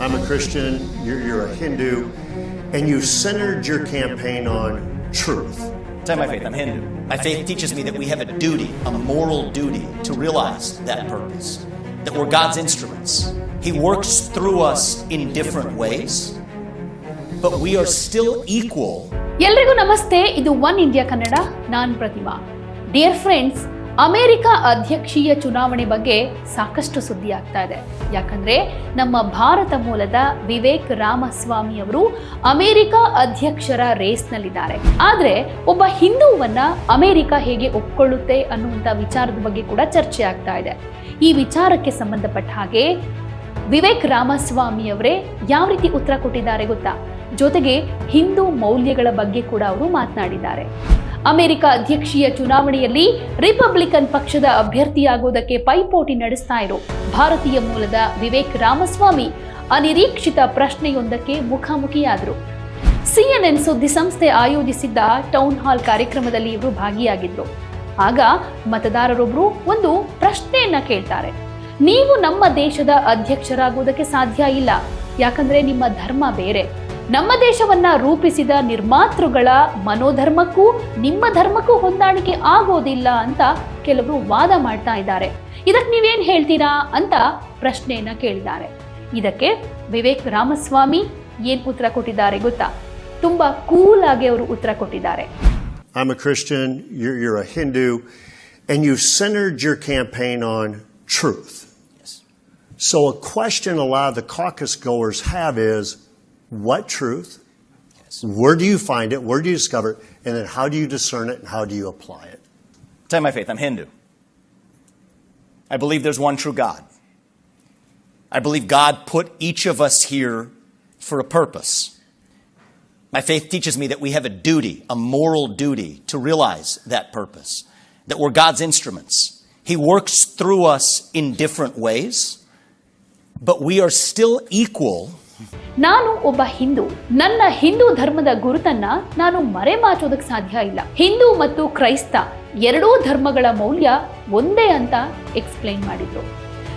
I'm a Christian, you're, you're a Hindu, and you centered your campaign on truth. Tell my faith, I'm Hindu. My faith teaches me that we have a duty, a moral duty, to realize that purpose. That we're God's instruments. He works through us in different ways, but we are still equal ಎಲ್ರಿಗೂ ನಮಸ್ತೆ ಇದು one India Kannada ನಾನ್ Pratima dear friends America ಅಧ್ಯಕ್ಷೀಯ ಚುನಾವಣೆ ಬಗ್ಗೆ ಸಾಕಷ್ಟು ಸುದ್ದಿ ಆಗ್ತಾ ಇದೆ. ಯಾಕಂದ್ರೆ ನಮ್ಮ ಭಾರತ ಮೂಲದ ವಿವೇಕ್ ರಾಮಸ್ವಾಮಿ ಅವರು ಅಮೆರಿಕ ಅಧ್ಯಕ್ಷರ ರೇಸ್ನಲ್ಲಿದ್ದಾರೆ. ಆದ್ರೆ ಒಬ್ಬ ಹಿಂದೂವನ್ನ ಅಮೆರಿಕ ಹೇಗೆ ಒಪ್ಕೊಳ್ಳುತ್ತೆ ಅನ್ನುವಂಥ ವಿಚಾರದ ಬಗ್ಗೆ ಕೂಡ ಚರ್ಚೆ ಆಗ್ತಾ ಇದೆ. ಈ ವಿಚಾರಕ್ಕೆ ಸಂಬಂಧಪಟ್ಟ ಹಾಗೆ ವಿವೇಕ್ ರಾಮಸ್ವಾಮಿ ಅವರೇ ಯಾವ ರೀತಿ ಉತ್ತರ ಕೊಟ್ಟಿದ್ದಾರೆ ಗೊತ್ತಾ? ಜೊತೆಗೆ ಹಿಂದೂ ಮೌಲ್ಯಗಳ ಬಗ್ಗೆ ಕೂಡ ಅವರು ಮಾತನಾಡಿದ್ದಾರೆ. ಅಮೆರಿಕ ಅಧ್ಯಕ್ಷೀಯ ಚುನಾವಣೆಯಲ್ಲಿ ರಿಪಬ್ಲಿಕನ್ ಪಕ್ಷದ ಅಭ್ಯರ್ಥಿಯಾಗುವುದಕ್ಕೆ ಪೈಪೋಟಿ ನಡೆಸ್ತಾ ಇರೋ. ಭಾರತೀಯ ಮೂಲದ ವಿವೇಕ್ ರಾಮಸ್ವಾಮಿ ಅನಿರೀಕ್ಷಿತ ಪ್ರಶ್ನೆಯೊಂದಕ್ಕೆ ಮುಖಾಮುಖಿಯಾದರು. ಸಿಎನ್ಎನ್ ಸುದ್ದಿಸಂಸ್ಥೆ ಆಯೋಜಿಸಿದ್ದ ಟೌನ್ ಹಾಲ್ ಕಾರ್ಯಕ್ರಮದಲ್ಲಿ ಇವರು ಭಾಗಿಯಾಗಿದ್ರು. ಆಗ ಮತದಾರರೊಬ್ಬರು ಒಂದು ಪ್ರಶ್ನೆಯನ್ನ ಕೇಳ್ತಾರೆ. ನೀವು ನಮ್ಮ ದೇಶದ ಅಧ್ಯಕ್ಷರಾಗುವುದಕ್ಕೆ ಸಾಧ್ಯ ಇಲ್ಲ. ಯಾಕಂದ್ರೆ ನಿಮ್ಮ ಧರ್ಮ ಬೇರೆ. ನಮ್ಮ ದೇಶವನ್ನ ರೂಪಿಸಿದ ನಿರ್ಮಾತೃಗಳ ಮನೋಧರ್ಮಕ್ಕೂ ನಿಮ್ಮ ಧರ್ಮಕ್ಕೂ ಹೊಂದಾಣಿಕೆ ಆಗೋದಿಲ್ಲ ಅಂತ ಕೆಲವರು ವಾದ ಮಾಡ್ತಾ ಇದ್ದಾರೆ ಇದಕ್ಕೆ ನೀವೇನು ಹೇಳ್ತೀರಾ ಅಂತ ಪ್ರಶ್ನೆಯನ್ನ ಕೇಳಿದ್ದಾರೆ ಇದಕ್ಕೆ ವಿವೇಕ್ ರಾಮಸ್ವಾಮಿ ಏನ್ ಉತ್ತರ ಕೊಟ್ಟಿದ್ದಾರೆ ಗೊತ್ತಾ ತುಂಬಾ ಕೂಲ್ ಆಗಿ ಅವರು ಉತ್ತರ ಕೊಟ್ಟಿದ್ದಾರೆ I'm a Christian, you're, you're a Hindu, and you centered your campaign on truth. Yes. So, a question a lot of the caucus goers have is what truth? Yes. Where do you find it? Where do you discover it? And then how do you discern it and how do you apply it? Tell my faith, I'm Hindu. I believe there's one true God. I believe God put each of us here for a purpose. My faith teaches me that we have a duty, a moral duty, to realize that purpose, that we're God's instruments. He works through us in different ways, but we are still equal ನಾನು ಒಬ್ಬ ಹಿಂದೂ. ನನ್ನ ಹಿಂದೂ ಧರ್ಮದ ಗುರುತನ್ನ ನಾನು ಮರೆಮಾಚೋದಕ್ಕೆ ಸಾಧ್ಯ ಇಲ್ಲ. ಹಿಂದೂ ಮತ್ತು ಕ್ರೈಸ್ತ ಎರಡೂ ಧರ್ಮಗಳ ಮೌಲ್ಯ ಒಂದೇ ಅಂತ ಎಕ್ಸ್ಪ್ಲೈನ್ ಮಾಡಿದ್ರು.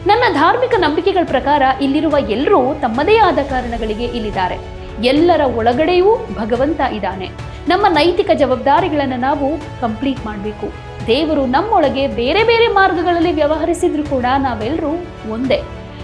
ನನ್ನ ಧಾರ್ಮಿಕ ನಂಬಿಕೆಗಳ ಪ್ರಕಾರ ಇಲ್ಲಿರುವ ಎಲ್ಲರೂ ತಮ್ಮದೇ ಆದ ಕಾರಣಗಳಿಗೆ ಇಲ್ಲಿದ್ದಾರೆ. ಎಲ್ಲರ ಒಳಗಡೆಯೂ ಭಗವಂತ ಇದ್ದಾನೆ. ನಮ್ಮ ನೈತಿಕ ಜವಾಬ್ದಾರಿಗಳನ್ನು ನಾವು ಕಂಪ್ಲೀಟ್ ಮಾಡಬೇಕು. ದೇವರು ನಮ್ಮೊಳಗೆ ಬೇರೆ ಬೇರೆ ಮಾರ್ಗಗಳಲ್ಲಿ ವ್ಯವಹರಿಸಿದ್ರು ಕೂಡ ನಾವೆಲ್ಲರೂ ಒಂದೇ.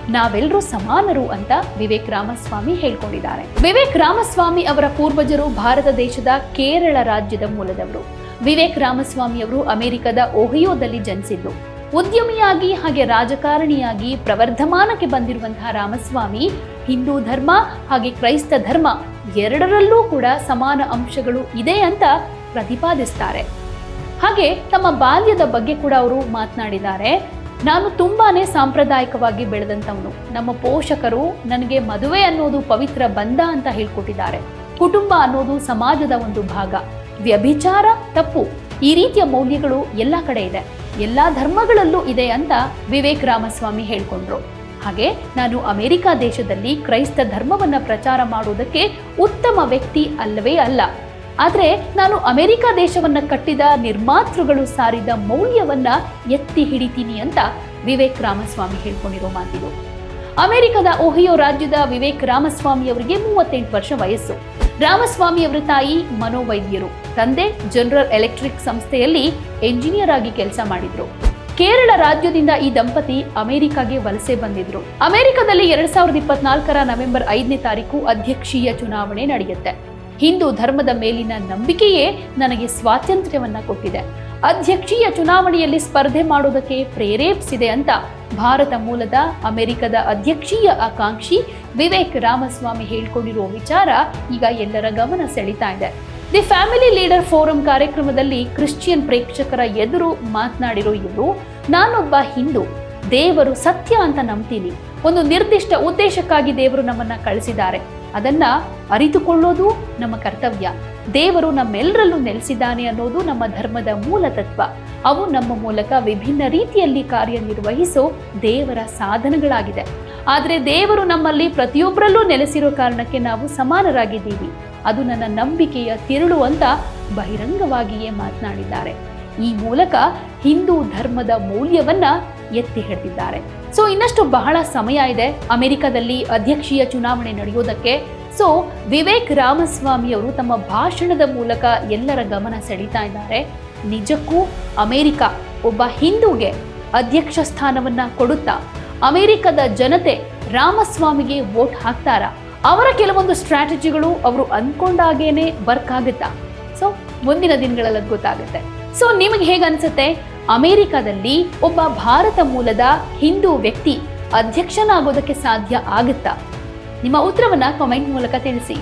ನಾವೆಲ್ಲರೂ ಸಮಾನರು ಅಂತ ವಿವೇಕ್ ರಾಮಸ್ವಾಮಿ ಹೇಳ್ಕೊಂಡಿದ್ದಾರೆ. ವಿವೇಕ್ ರಾಮಸ್ವಾಮಿ ಅವರ ಪೂರ್ವಜರು ಭಾರತ ದೇಶದ ಕೇರಳ ರಾಜ್ಯದ ಮೂಲದವರು. ವಿವೇಕ್ ರಾಮಸ್ವಾಮಿ ಅವರು ಅಮೆರಿಕದ ಓಹಿಯೋದಲ್ಲಿ ಜನಿಸಿದ್ದು. ಉದ್ಯಮಿಯಾಗಿ ಹಾಗೆ ರಾಜಕಾರಣಿಯಾಗಿ ಪ್ರವರ್ಧಮಾನಕ್ಕೆ ಬಂದಿರುವಂತಹ ರಾಮಸ್ವಾಮಿ ಹಿಂದೂ ಧರ್ಮ ಹಾಗೆ ಕ್ರೈಸ್ತ ಧರ್ಮ ಎರಡರಲ್ಲೂ ಕೂಡ ಸಮಾನ ಅಂಶಗಳು ಇದೆ ಅಂತ ಪ್ರತಿಪಾದಿಸ್ತಾರೆ. ಹಾಗೆ ತಮ್ಮ ಬಾಲ್ಯದ ಬಗ್ಗೆ ಕೂಡ ಅವರು ಮಾತನಾಡಿದ್ದಾರೆ. ನಾನು ತುಂಬಾನೇ ಸಾಂಪ್ರದಾಯಿಕವಾಗಿ ಬೆಳೆದಂಥವನು. ನಮ್ಮ ಪೋಷಕರು ನನಗೆ ಮದುವೆ ಅನ್ನೋದು ಪವಿತ್ರ ಬಂಧ ಅಂತ ಹೇಳ್ಕೊಟ್ಟಿದ್ದಾರೆ. ಕುಟುಂಬ ಅನ್ನೋದು ಸಮಾಜದ ಒಂದು ಭಾಗ. ವ್ಯಭಿಚಾರ, ತಪ್ಪು. ಈ ರೀತಿಯ ಮೌಲ್ಯಗಳು ಎಲ್ಲ ಕಡೆ ಇದೆ. ಎಲ್ಲ ಧರ್ಮಗಳಲ್ಲೂ ಇದೆ ಅಂತ ವಿವೇಕ್ ರಾಮಸ್ವಾಮಿ ಹೇಳ್ಕೊಂಡ್ರು. ಹಾಗೆ ನಾನು ಅಮೆರಿಕ ದೇಶದಲ್ಲಿ ಕ್ರೈಸ್ತ ಧರ್ಮವನ್ನು ಪ್ರಚಾರ ಮಾಡುವುದಕ್ಕೆ ಉತ್ತಮ ವ್ಯಕ್ತಿ ಅಲ್ಲವೇ ಅಲ್ಲ. ಆದರೆ ನಾನು ಅಮೆರಿಕ ದೇಶವನ್ನ ಕಟ್ಟಿದ ನಿರ್ಮಾತೃಗಳು ಸಾರಿದ ಮೌಲ್ಯವನ್ನ ಎತ್ತಿ ಹಿಡಿತೀನಿ ಅಂತ ವಿವೇಕ್ ರಾಮಸ್ವಾಮಿ ಹೇಳ್ಕೊಂಡಿರೋ ಮಾತಿದು. ಅಮೆರಿಕದ ಓಹಿಯೋ ರಾಜ್ಯದ ವಿವೇಕ್ ರಾಮಸ್ವಾಮಿ ಅವರಿಗೆ ಮೂವತ್ತೆಂಟು ವರ್ಷ ವಯಸ್ಸು. ರಾಮಸ್ವಾಮಿ ಅವರ ತಾಯಿ ಮನೋವೈದ್ಯರು. ತಂದೆ ಜನರಲ್ ಎಲೆಕ್ಟ್ರಿಕ್ ಸಂಸ್ಥೆಯಲ್ಲಿ ಎಂಜಿನಿಯರ್ ಆಗಿ ಕೆಲಸ ಮಾಡಿದ್ರು. ಕೇರಳ ರಾಜ್ಯದಿಂದ ಈ ದಂಪತಿ ಅಮೆರಿಕಾಗೆ ವಲಸೆ ಬಂದಿದ್ರು. ಅಮೆರಿಕದಲ್ಲಿ ಎರಡ್ ಸಾವಿರದ ಇಪ್ಪತ್ನಾಲ್ಕರ ನವೆಂಬರ್ ಐದನೇ ತಾರೀಕು ಅಧ್ಯಕ್ಷೀಯ ಚುನಾವಣೆ ನಡೆಯುತ್ತೆ. ಹಿಂದೂ ಧರ್ಮದ ಮೇಲಿನ ನಂಬಿಕೆಯೇ ನನಗೆ ಸ್ವಾತಂತ್ರ್ಯವನ್ನ ಕೊಟ್ಟಿದೆ. ಅಧ್ಯಕ್ಷೀಯ ಚುನಾವಣೆಯಲ್ಲಿ ಸ್ಪರ್ಧೆ ಮಾಡೋದಕ್ಕೆ ಪ್ರೇರೇಪಿಸಿದೆ ಅಂತ ಭಾರತ ಮೂಲದ ಅಮೆರಿಕದ ಅಧ್ಯಕ್ಷೀಯ ಆಕಾಂಕ್ಷಿ ವಿವೇಕ್ ರಾಮಸ್ವಾಮಿ ಹೇಳ್ಕೊಂಡಿರೋ ವಿಚಾರ ಈಗ ಎಲ್ಲರ ಗಮನ ಸೆಳೀತಾ ಇದೆ. ದಿ ಫ್ಯಾಮಿಲಿ ಲೀಡರ್ ಫೋರಂ ಕಾರ್ಯಕ್ರಮದಲ್ಲಿ ಕ್ರಿಶ್ಚಿಯನ್ ಪ್ರೇಕ್ಷಕರ ಎದುರು ಮಾತನಾಡಿರೋ ಇವರು, ನಾನೊಬ್ಬ ಹಿಂದೂ, ದೇವರು ಸತ್ಯ ಅಂತ ನಂಬ್ತೀನಿ. ಒಂದು ನಿರ್ದಿಷ್ಟ ಉದ್ದೇಶಕ್ಕಾಗಿ ದೇವರು ನಮ್ಮನ್ನ ಕಳಿಸಿದ್ದಾರೆ. ಅದನ್ನ ಅರಿತುಕೊಳ್ಳೋದು ನಮ್ಮ ಕರ್ತವ್ಯ. ದೇವರು ನಮ್ಮೆಲ್ಲರಲ್ಲೂ ನೆಲೆಸಿದ್ದಾನೆ ಅನ್ನೋದು ನಮ್ಮ ಧರ್ಮದ ಮೂಲ ತತ್ವ. ಅವು ನಮ್ಮ ಮೂಲಕ ವಿಭಿನ್ನ ರೀತಿಯಲ್ಲಿ ಕಾರ್ಯನಿರ್ವಹಿಸೋ ದೇವರ ಸಾಧನಗಳಾಗಿದೆ. ಆದರೆ ದೇವರು ನಮ್ಮಲ್ಲಿ ಪ್ರತಿಯೊಬ್ಬರಲ್ಲೂ ನೆಲೆಸಿರೋ ಕಾರಣಕ್ಕೆ ನಾವು ಸಮಾನರಾಗಿದ್ದೀವಿ. ಅದು ನನ್ನ ನಂಬಿಕೆಯ ತಿರುಳು ಅಂತ ಬಹಿರಂಗವಾಗಿಯೇ ಮಾತನಾಡಿದ್ದಾರೆ. ಈ ಮೂಲಕ ಹಿಂದೂ ಧರ್ಮದ ಮೌಲ್ಯವನ್ನ ಎತ್ತಿ ಹಿಡಿದಿದ್ದಾರೆ. ಸೊ ಇನ್ನಷ್ಟು ಬಹಳ ಸಮಯ ಇದೆ ಅಮೆರಿಕದಲ್ಲಿ ಅಧ್ಯಕ್ಷೀಯ ಚುನಾವಣೆ ನಡೆಯೋದಕ್ಕೆ. ಸೊ ವಿವೇಕ್ ರಾಮಸ್ವಾಮಿ ಅವರು ತಮ್ಮ ಭಾಷಣದ ಮೂಲಕ ಎಲ್ಲರ ಗಮನ ಸೆಳೀತಾ ಇದ್ದಾರೆ. ನಿಜಕ್ಕೂ ಅಮೆರಿಕ ಒಬ್ಬ ಹಿಂದೂಗೆ ಅಧ್ಯಕ್ಷ ಸ್ಥಾನವನ್ನ ಕೊಡುತ್ತಾ, ಅಮೆರಿಕದ ಜನತೆ ರಾಮಸ್ವಾಮಿಗೆ ವೋಟ್ ಹಾಕ್ತಾರ? ಅವರ ಕೆಲವೊಂದು ಸ್ಟ್ರಾಟಜಿಗಳು ಅವರು ಅಂದ್ಕೊಂಡಾಗೇನೆ ವರ್ಕ್ ಆಗುತ್ತಾ? ಸೊ ಮುಂದಿನ ದಿನಗಳಲ್ಲಿ ಗೊತ್ತಾಗುತ್ತೆ. ಸೊ ನಿಮಗೆ ಹೇಗೆ ಅನ್ಸುತ್ತೆ ಅಮೆರಿಕದಲ್ಲಿ ಒಬ್ಬ ಭಾರತ ಮೂಲದ ಹಿಂದೂ ವ್ಯಕ್ತಿ ಅಧ್ಯಕ್ಷನಾಗೋದಕ್ಕೆ ಸಾಧ್ಯ ಆಗುತ್ತಾ? ನಿಮ್ಮ ಉತ್ತರವನ್ನು ಕಾಮೆಂಟ್ ಮೂಲಕ ತಿಳಿಸಿ.